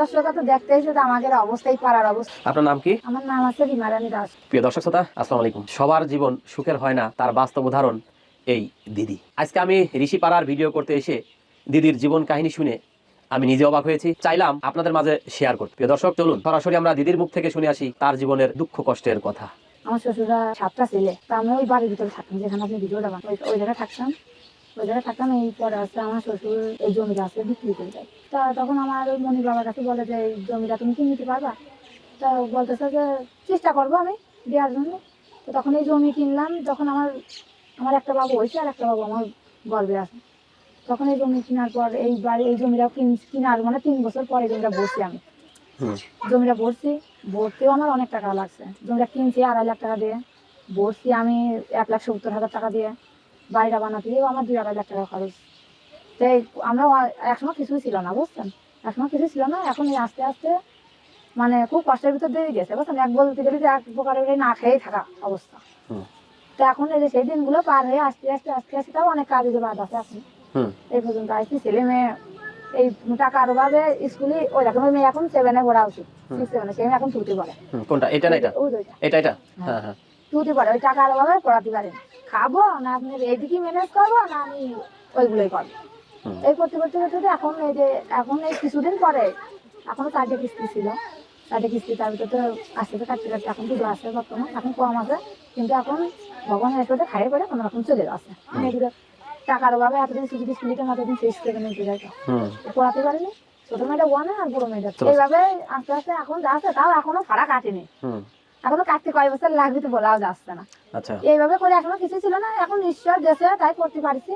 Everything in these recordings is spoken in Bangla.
দর্শকরা তো দেখতে এসে আমাদের অবস্থাই পাড়ার অবস্থা। আপনার নাম কি? আমার নাম আছে রিমারানি দাস। প্রিয় দর্শক শ্রোতা আসসালামু আলাইকুম। সবার জীবন সুখের হয় না তার বাস্তব উদাহরণ এই দিদি। আজকে আমি ঋষি পাড়ার ভিডিও করতে এসে দিদির জীবন কাহিনী শুনে আমি নিজে অবাক হয়েছি। চাইলাম আপনাদের মাঝে শেয়ার করতে। প্রিয় দর্শক চলুন। সরাসরি আমরা দিদির মুখ থেকে শুনে আসি তার জীবনের দুঃখ কষ্টের কথা। আমার শ্বশুরা সাতটা ছেলে তা আমি ওই বাড়ির ভিতরে থাকতাম যেখানে আপনি ভিডিওটা বানান ওই ওই জায়গায় থাকতাম। ওই জায়গায় থাকতাম এই পরে আসলে আমার শ্বশুর এই জমিটা আসলে বিক্রি করে দেয়। তা তখন আমার ওই মনির বাবার কাছে বলে যে এই জমিটা তুমি কিনে নিতে পারবা? তা বলতেছে যে চেষ্টা করব আমি দেওয়ার জন্য। তো তখন এই জমি কিনলাম তখন আমার আমার একটা বাবু হয়েছে আর একটা বাবু আমার গর্বে আছে। তখন এই জমি কেনার পর এই বাড়ি এই জমিটা কিন- কেনার মানে তিন বছর পরে জমিটা বসছি আমি। জমিটা ভরছি ভরতেও আমার অনেক টাকা লাগছে। জমিটা কিনছি আড়াই লাখ টাকা দিয়ে ভরছি আমি এক লাখ সত্তর হাজার টাকা দিয়ে। বাড়িটা বানাতেও আমার দুই আড়াই লাখ টাকা খরচ। তাই আমরা একসময় কিছুই ছিল না বুঝছেন? একসময় কিছু ছিল না এখন এই আস্তে আস্তে মানে খুব কষ্টের ভিতর দিয়ে গেছে বুঝছেন? এক বলতে গেলে যে এক প্রকারের না খেয়েই থাকা অবস্থা। তো এখন এই যে সেই দিনগুলো পার হয়ে আস্তে আস্তে আস্তে আস্তে তাও অনেক কাজে যে বাদ আছে এখন। এই পর্যন্ত আসছি ছেলে মেয়ে এই টাকার অভাবে স্কুলে ওই রকম ওই মেয়ে এখন সেভেনে পড়া উচিত সেভেনে সেই এখন টুতে পড়ে। কোনটা? এটা না এটা? এটা এটা? হ্যাঁ। হ্যাঁ টুতে পড়ে ওই টাকার অভাবে পড়াতে পারে খাব না আপনি এইদিকে ম্যানেজ করব না আমি ওইগুলোই করব। এই করতে করতে করতে এখন এই যে এখন এই কিছুদিন পরে এখনও চারটে কিস্তি ছিল। চারটে কিস্তি তার ভিতরে তো আসতে তো কাটতে কাটতে এখন শুধু আসে বর্তমান এখন কম আছে কিন্তু এখন ভগবানের এসে খাইয়ে পড়ে কোনো রকম চলে যাচ্ছে এগুলো টাকার অভাবে এতদিন কিস্তি দিতাম এতদিন শেষ করে নিতে হুম। পড়াতে পারিনি। ছোট মেয়েটা ওয়ানে আর বড় মেয়েটা। এইভাবে আস্তে আস্তে এখন যাচ্ছে তাও এখনও ফাড়া কাটেনি। এখনও কাটতে কয় বছর লাগবে তো বলাও যাচ্ছে না। আচ্ছা। এইভাবে করে এখনও কিছু ছিল না এখন ঈশ্বর দেশে তাই করতে পারছি।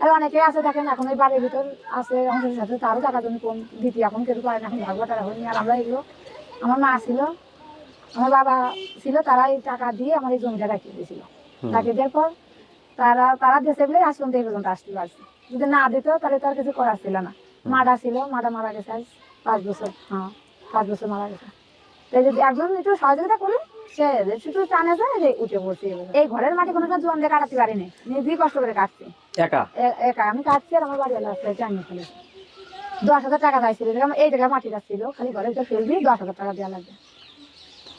আর অনেকে আছে দেখেন এখন ওই বাড়ির ভিতর আছে আমাদের সাথে তারও টাকা জমি কম দিতে এখন কেউ পারে না এখন ভাগ টাকা হয়নি আর আমরা এগুলো আমার মা ছিল আমার বাবা ছিল তারা এই টাকা দিয়ে আমার এই জমিটা রাখিয়ে দিয়েছিল। রাখিয়ে দেওয়ার পর তারা তারা দেশে বলে আজ পর্যন্ত এই পর্যন্ত আসতে পারছি। যদি না দিত তাহলে তো আর কিছু করার ছিল না। মাটা ছিল মাটা মারা গেছে আজ পাঁচ বছর হ্যাঁ পাঁচ বছর মারা গেছে। যদি একজন একটু সহযোগিতা করি সে শুধু টানে যায় যে উঠে পড়ছে এই ঘরের মাটি কোনো জোয়ান দিয়ে কাটাতে পারিনি। নিজেই কষ্ট করে কাটছি। একা? একা। আমি কাটছি আর আমার বাড়ি আসছে জানিয়ে ফেলে দশ হাজার টাকা চাইছিল এই জায়গায় খালি ঘরে ভিতরে ফেলবি দশ হাজার টাকা দেওয়া লাগবে।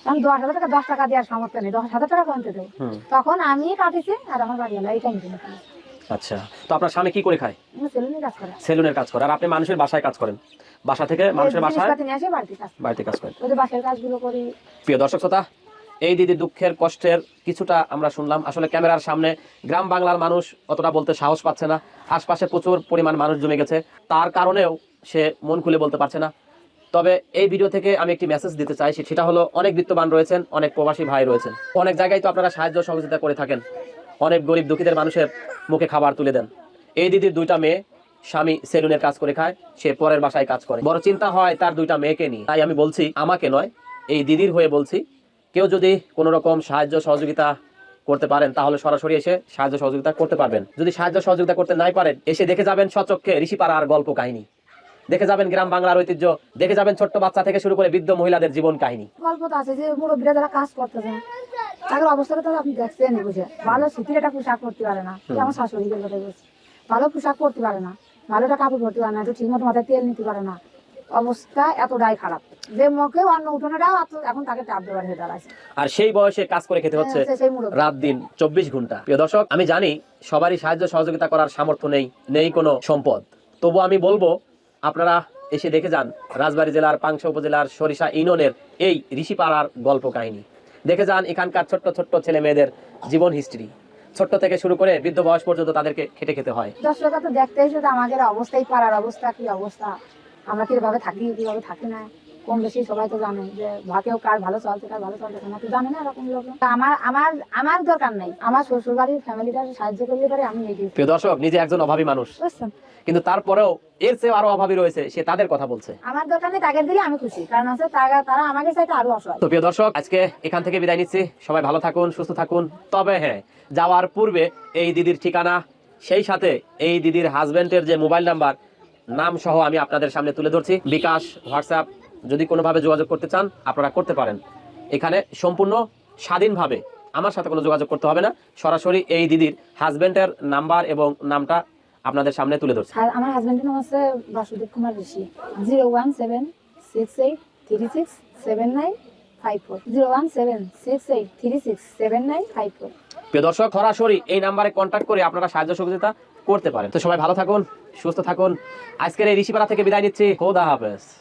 কারণ দশ হাজার টাকা দশ টাকা দেওয়ার সামর্থ্য নেই। দশ হাজার টাকা দেবো তখন আমি কাটিছি আর আমার বাড়ি এলো এইটা নিতে আচ্ছা। তো আপনার স্বামী কি করে খায়? ছেলে নিয়ে কাজ করে। সেলুনের কাজ করে। আর আপনি মানুষের বাসায় কাজ করেন? বাসা থেকে মানুষের বাসায় বাড়িতে কাজ করি। প্রিয় দর্শক শ্রোতা এই দিদি দুঃখের কষ্টের কিছুটা আমরা শুনলাম। আসলে ক্যামেরার সামনে গ্রাম বাংলার মানুষ অতটা বলতে সাহস পাচ্ছে না। আশপাশে প্রচুর পরিমাণ মানুষ জমে গেছে। তার কারণেও সে মন খুলে বলতে পারছে না। তবে এই ভিডিও থেকে আমি একটি মেসেজ দিতে চাই। সেটা হলো অনেক বিত্তবান রয়েছেন অনেক প্রবাসী ভাই রয়েছেন। অনেক জায়গায় তো আপনারা সাহায্য সহযোগিতা করে থাকেন। অনেক গরিব দুঃখীদের মানুষের মুখে খাবার তুলে দেন। এই দিদির দুইটা মেয়ে স্বামী সেলুনের কাজ করে খায় সে পরের বাসায় কাজ করে। বড় চিন্তা হয় তার দুইটা মেয়েকে নিয়ে। তাই আমি বলছি আমাকে নয় এই দিদির হয়ে বলছি কেউ যদি কোনো রকম সাহায্য সহযোগিতা করতে পারেন তাহলে সরাসরি এসে সাহায্য সহযোগিতা করতে পারবেন। যদি সাহায্য সহযোগিতা করতে নাই পারেন এসে দেখে যাবেন সচক্ষে ঋষিপাড়ার গল্প কাহিনী। দেখে যাবেন গ্রাম বাংলার ঐতিহ্য দেখে যাবেন ছোট্ট বাচ্চা থেকে শুরু করে বৃদ্ধ মহিলাদের জীবন কাহিনী। গল্প তো আছে যে মুরব্বীরা যারা কাজ করতেছে তাদের অবস্থাটা তো আপনি দেখছেন বুঝে। ভালো শীতের একটা পোশাক পরতে পারে না। আমার বলছি ভালো পোশাক পরতে পারে না। ভালো কাপড় পরতে পারে না একটু ঠিক মতো মাথায় তেল নিতে পারে না। অবস্থা এতটাই খারাপ। যে মুখে অন্য উঠোনেটাও এখন তাকে চাপ দেওয়ার হয়ে দাঁড়াচ্ছে আর সেই বয়সে কাজ করে খেতে হচ্ছে হ্যাঁ, মুরব্বী। রাত দিন চব্বিশ ঘণ্টা। প্রিয় দর্শক আমি জানি সবারই সাহায্য সহযোগিতা করার সামর্থ্য নেই নেই কোনো সম্পদ। তবু আমি বলব আপনারা এসে দেখে যান রাজবাড়ী জেলার পাংশা উপজেলার সরিষা ইউনিয়নের এই ঋষিপাড়ার গল্প কাহিনী দেখে যান এখানকার ছোট্ট ছোট্ট ছেলে মেয়েদের জীবন হিস্ট্রি ছোট্ট থেকে শুরু করে বৃদ্ধ বয়স পর্যন্ত তাদেরকে খেটে খেতে হয়। দর্শকরা তো দেখতে এসে আমাদের অবস্থাই পাড়ার অবস্থা, কি অবস্থা? আমরা কীভাবে থাকি কীভাবে থাকি না? কম বেশি সবাই তো জানে যে ভা- কেউ কার ভালো চলছে কার ভালো চলছে না তো জানে না এরকম লোক। আমার আমার আমার দরকার নাই। আমার শ্বশুর বাড়ির ফ্যামিলিটা সাহায্য করলে পারে আমি এগিয়ে প্রিয় দর্শক নিজে একজন অভাবী মানুষ বুঝছেন? কিন্তু তারপরেও এর চেয়ে আরও অভাবী রয়েছে সে তাদের কথা বলছে। আমার দরকার নেই তাকে দিলে আমি খুশি কারণ তারা তারা আমাকে চাইতে আরও অসহায়। তো প্রিয় দর্শক আজকে এখান থেকে বিদায় নিচ্ছি। সবাই ভালো থাকুন সুস্থ থাকুন। তবে হ্যাঁ যাওয়ার পূর্বে এই দিদির ঠিকানা সেই সাথে এই দিদির হাজবেন্ডের যে মোবাইল নাম্বার নাম সহ আমি আপনাদের সামনে তুলে ধরছি। বিকাশ হোয়াটসঅ্যাপ যদি কোনোভাবে যোগাযোগ করতে চান আপনারা করতে পারেন। এখানে সম্পূর্ণ স্বাধীনভাবে আমার সাথে কোনো যোগাযোগ করতে হবে না। সরাসরি এই দিদির হাজবেন্ডের নাম্বার এবং নামটা আপনাদের সামনে তুলে ধরছি। আমার হাজবেন্ডের নাম হচ্ছে Basudev Kumar Rishi. Zero one seven six eight three six seven nine five four zero one seven six eight three six seven nine five four প্রিয় দর্শক সরাসরি এই নাম্বারে কন্ট্যাক্ট করে আপনারা সাহায্য সহযোগিতা করতে পারেন। তো সবাই ভালো থাকুন সুস্থ থাকুন। আজকের এই ঋষিপাড়া থেকে বিদায় নিচ্ছি। খোদা হাফেজ।